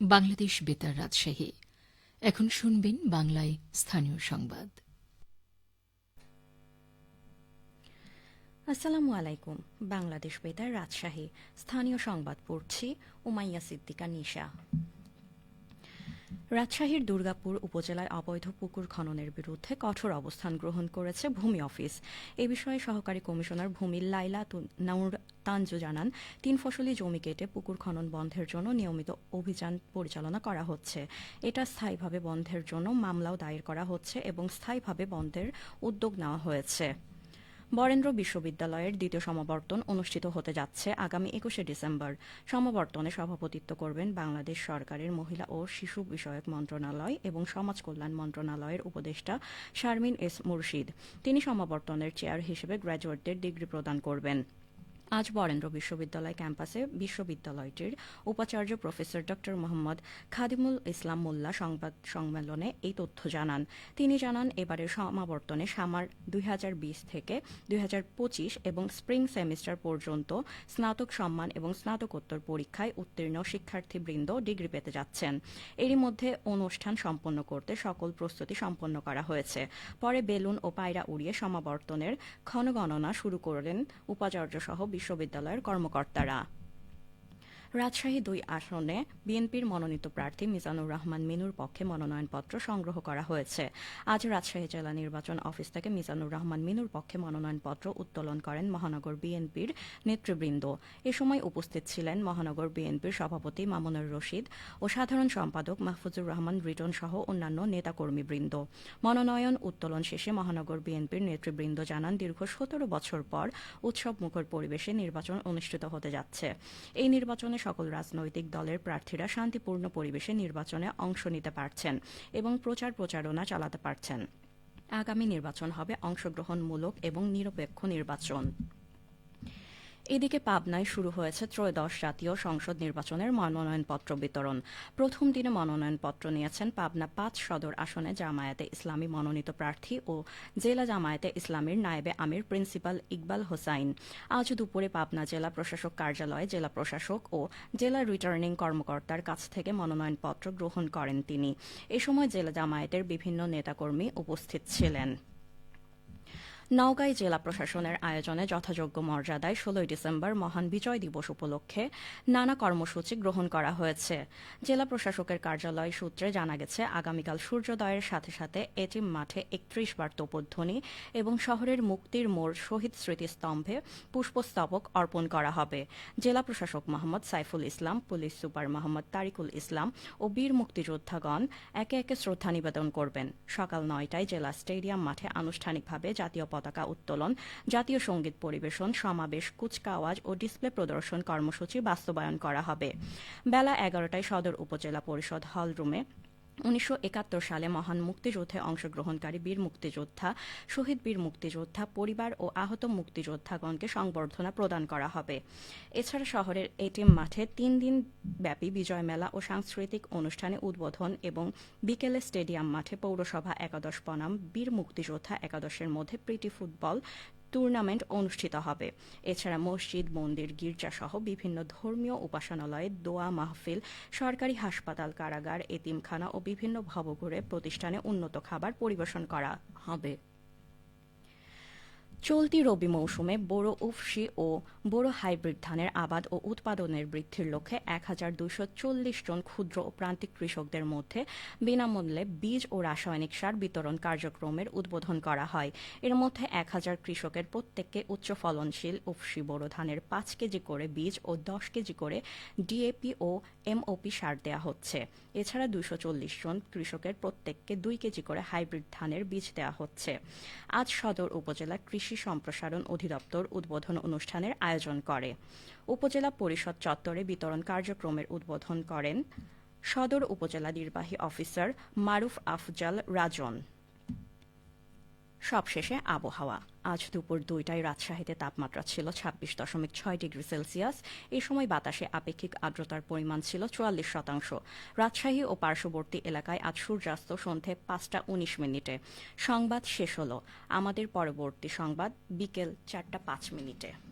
বাংলাদেশ বেতার রাজশাহী। এখন শুনবেন বাংলায় স্থানীয় সংবাদ। আসসালামু আলাইকুম, বাংলাদেশ বেতার রাজশাহী। স্থানীয় সংবাদ পড়ছি উমাইয়া সিদ্দিকা নিশা। রাজশাহীর দুর্গাপুর উপজেলায় অবৈধ পুকুর খননের বিরুদ্ধে কঠোর অবস্থান গ্রহণ করেছে ভূমি অফিস। এ বিষয়ে সহকারী কমিশনার ভূমি লাইলা নূর তানজু জানান, তিন ফসলি জমি কেটে পুকুর খনন বন্ধের জন্য নিয়মিত অভিযান পরিচালনা করা হচ্ছে। এটা স্থায়ীভাবে বন্ধের জন্য মামলাও দায়ের করা হচ্ছে এবং স্থায়ীভাবে বন্ধের উদ্যোগ নেওয়া হয়েছে। বরেন্দ্র বিশ্ববিদ্যালয়ের দ্বিতীয় সমাবর্তন অনুষ্ঠিত হতে যাচ্ছে আগামী একুশে ডিসেম্বর। সমাবর্তনে সভাপতিত্ব করবেন বাংলাদেশ সরকারের মহিলা ও শিশু বিষয়ক মন্ত্রণালয় এবং সমাজ কল্যাণ মন্ত্রণালয়ের উপদেষ্টা শারমিন এস মুর্শিদ। তিনি সমাবর্তনের চেয়ার হিসেবে গ্র্যাজুয়েটদের ডিগ্রি প্রদান করবেন। আজ বরেন্দ্র বিশ্ববিদ্যালয় ক্যাম্পাসে বিশ্ববিদ্যালয়টির উপাচার্য প্রফেসর ড মোহাম্মদ খাদিমুল ইসলাম মোল্লা সংবাদ সম্মেলনে এই তথ্য জানান। তিনি জানান, এবারের সমাবর্তনে সামার দুই হাজার বিশ থেকে দুই হাজার পঁচিশ এবং স্প্রিং সেমিস্টার পর্যন্ত স্নাতক সম্মান এবং স্নাতকোত্তর পরীক্ষায় উত্তীর্ণ শিক্ষার্থীবৃন্দ ডিগ্রি পেতে যাচ্ছেন। এরই মধ্যে অনুষ্ঠান সম্পন্ন করতে সকল প্রস্তুতি সম্পন্ন করা হয়েছে। পরে বেলুন ও পায়রা উড়িয়ে সমাবর্তনের ক্ষণগণনা শুরু করলেন উপাচার্য সহ বিশ্ববিদ্যালয়ের কর্মকর্তারা। রাজশাহী দুই আসনে বিএনপির মনোনীত প্রার্থী মিজানুর রহমান মিনুর পক্ষে মনোনয়নপত্র সংগ্রহ করা হয়েছে। আজ রাজশাহী জেলা নির্বাচন অফিস থেকে মিজানুর রহমান মিনুর পক্ষে মনোনয়নপত্র উত্তোলন করেন মহানগর বিএনপির নেতৃবৃন্দ। এ সময় উপস্থিত ছিলেন মহানগর বিএনপির সভাপতি মামুনুর রশিদ ও সাধারণ সম্পাদক মাহফুজুর রহমান রিটন সহ অন্যান্য নেতাকর্মীবৃন্দ। মনোনয়ন উত্তোলন শেষে মহানগর বিএনপির নেতৃবৃন্দ জানান, দীর্ঘ সতেরো বছর পর উৎসব মুখর পরিবেশে নির্বাচন অনুষ্ঠিত হতে যাচ্ছে। এই নির্বাচনে সকল রাজনৈতিক দলের প্রার্থীরা শান্তিপূর্ণ পরিবেশে নির্বাচনে অংশ নিতে পারছেন এবং প্রচার প্রচারণা চালাতে পারছেন। আগামী নির্বাচন হবে অংশগ্রহণমূলক এবং নিরপেক্ষ নির্বাচন। এদিকে পাবনায় শুরু হয়েছে ত্রয়োদশ জাতীয় সংসদ নির্বাচনের মনোনয়নপত্র বিতরণ। প্রথম দিনে মনোনয়নপত্র নিয়েছেন পাবনা পাঁচ সদর আসনে জামায়াতে ইসলামী মনোনীত প্রার্থী ও জেলা জামায়াতে ইসলামীর নায়েবে আমির প্রিন্সিপাল ইকবাল হোসাইন। আজ দুপুরে পাবনা জেলা প্রশাসক কার্যালয়ে জেলা প্রশাসক ও জেলা রিটার্নিং কর্মকর্তার কাছ থেকে মনোনয়নপত্র গ্রহণ করেন তিনি। এ সময় জেলা জামায়াতের বিভিন্ন নেতাকর্মী উপস্থিত ছিলেন। নওগাঁয় জেলা প্রশাসনের আয়োজনে যথাযোগ্য মর্যাদায় ষোলোই ডিসেম্বর মহান বিজয় দিবস উপলক্ষে নানা কর্মসূচি গ্রহণ করা হয়েছে। জেলা প্রশাসকের কার্যালয় সূত্রে জানা গেছে, আগামীকাল সূর্যোদয়ের সাথে সাথে এটিম মাঠে একত্রিশ বার তোপধ্বনি এবং শহরের মুক্তির মোড় শহীদ স্মৃতিস্তম্ভে পুষ্পস্তবক অর্পণ করা হবে। জেলা প্রশাসক মোহাম্মদ সাইফুল ইসলাম, পুলিশ সুপার মোহাম্মদ তারিকুল ইসলাম ও বীর মুক্তিযোদ্ধাগণ একে একে শ্রদ্ধা নিবেদন করবেন। সকাল নয়টায় জেলা স্টেডিয়াম মাঠে আনুষ্ঠানিকভাবে জাতীয় পতাকা উত্তোলন, জাতীয় সংগীত পরিবেশন, সমাবেশ, কুচকাওয়াজ ও ডিসপ্লে প্রদর্শন কর্মসূচি বাস্তবায়ন করা হবে। বেলা এগারোটায় সদর উপজেলা পরিষদ হল রুমে উনিশশো একাত্তর সালে মহান মুক্তিযুদ্ধে অংশগ্রহণকারী বীর মুক্তিযোদ্ধা, শহীদ বীর মুক্তিযোদ্ধা, পরিবার ও আহত মুক্তিযোদ্ধাগণকে সংবর্ধনা প্রদান করা হবে। এছাড়া শহরের এটিএম মাঠে তিন দিন ব্যাপী বিজয় মেলা ও সাংস্কৃতিক অনুষ্ঠানে উদ্বোধন এবং বিকেলে স্টেডিয়াম মাঠে পৌরসভা একাদশ বনাম বীর মুক্তিযোদ্ধা একাদশের মধ্যে প্রীতি ফুটবল টুর্নামেন্ট অনুষ্ঠিত হবে। এছাড়া মসজিদ, মন্দির, গির্জাসহ বিভিন্ন ধর্মীয় উপাসনালয়ে দোয়া মাহফিল, সরকারি হাসপাতাল, কারাগার, এতিমখানা ও বিভিন্ন ভবঘুরে প্রতিষ্ঠানে উন্নত খাবার পরিবেশন করা হবে। চলতি রবি মৌসুমে বোরো উফসি ও বোরো হাইব্রিড ধানের আবাদ ও উৎপাদনের বৃদ্ধির লক্ষ্যে এক হাজার দুইশো চল্লিশ জন ক্ষুদ্র ও প্রান্তিক কৃষকদের মধ্যে বিনামূল্যে বীজ ও রাসায়নিক সার বিতরণ কার্যক্রমের উদ্বোধন করা হয়। এর মধ্যে এক হাজার কৃষকের প্রত্যেককে উচ্চ ফলনশীল উফসি বোরো ধানের পাঁচ কেজি করে বীজ ও দশ কেজি করে ডিএপি ও এমওপি সার দেওয়া হচ্ছে। এছাড়া দুশো চল্লিশ জন কৃষকের প্রত্যেককে দুই কেজি করে হাইব্রিড ধানের বীজ দেওয়া হচ্ছে। আজ সদর উপজেলা কৃষি সম্প্রসারণ অধিদপ্তর উদ্বোধন অনুষ্ঠানের আয়োজন করে। উপজেলা পরিষদ চত্বরে বিতরণ কার্যক্রমের উদ্বোধন করেন সদর উপজেলা নির্বাহী অফিসার মারুফ আফজাল রাজন। সবশেষে আবহাওয়া। আজ দুপুর দুইটায় রাজশাহীতে তাপমাত্রা ছিল ছাব্বিশ দশমিক ছয় ডিগ্রি সেলসিয়াস। এই সময় বাতাসে আপেক্ষিক আর্দ্রতার পরিমাণ ছিল চুয়াল্লিশ শতাংশ। রাজশাহী ও পার্শ্ববর্তী এলাকায় আজ সূর্যাস্ত সন্ধে পাঁচটা উনিশ মিনিটে। সংবাদ শেষ হল। আমাদের পরবর্তী সংবাদ বিকেল চারটা পাঁচ মিনিটে।